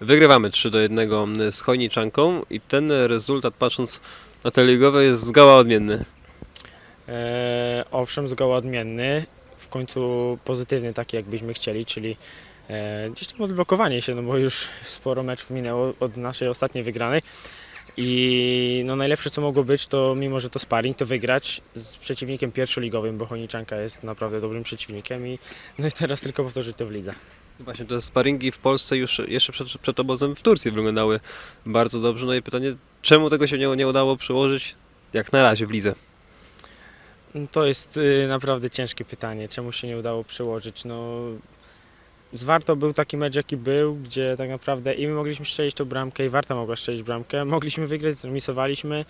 Wygrywamy 3 do 1 z Chojniczanką i ten rezultat patrząc na te ligowe jest zgoła odmienny. E, owszem, zgoła odmienny, w końcu pozytywny taki jakbyśmy chcieli, czyli e, gdzieś tam odblokowanie się, no bo już sporo meczów minęło od naszej ostatniej wygranej i no najlepsze co mogło być to mimo, że to sparring, to wygrać z przeciwnikiem pierwszoligowym, bo Chojniczanka jest naprawdę dobrym przeciwnikiem i no i teraz tylko powtórzyć to w lidze. Właśnie te sparingi w Polsce już jeszcze przed, przed obozem w Turcji wyglądały bardzo dobrze. No i pytanie, czemu tego się nie, nie udało przełożyć jak na razie w lidze? To jest y, naprawdę ciężkie pytanie, czemu się nie udało przełożyć. No, z Warto był taki mecz, jaki był, gdzie tak naprawdę i my mogliśmy strzelić tą bramkę, i Warta mogła strzelić bramkę. Mogliśmy wygrać, zremisowaliśmy.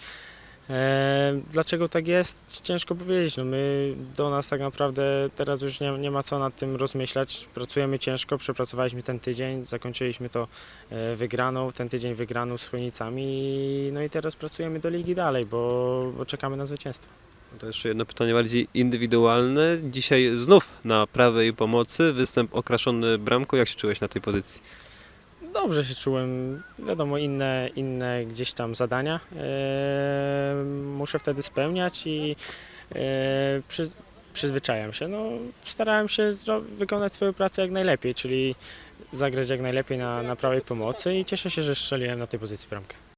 E, dlaczego tak jest? Ciężko powiedzieć. No my, do nas tak naprawdę teraz już nie, nie ma co nad tym rozmyślać. Pracujemy ciężko, przepracowaliśmy ten tydzień, zakończyliśmy to e, wygraną, ten tydzień wygraną z Chojnicami. No i teraz pracujemy do ligi dalej, bo, bo czekamy na zwycięstwo. To jeszcze jedno pytanie bardziej indywidualne. Dzisiaj znów na prawej pomocy występ okraszony bramką. Jak się czułeś na tej pozycji? Dobrze się czułem. Wiadomo, inne, inne gdzieś tam zadania e, muszę wtedy spełniać i e, przy, przyzwyczajam się. No, starałem się wykonać swoją pracę jak najlepiej, czyli zagrać jak najlepiej na, na prawej pomocy i cieszę się, że strzeliłem na tej pozycji bramkę.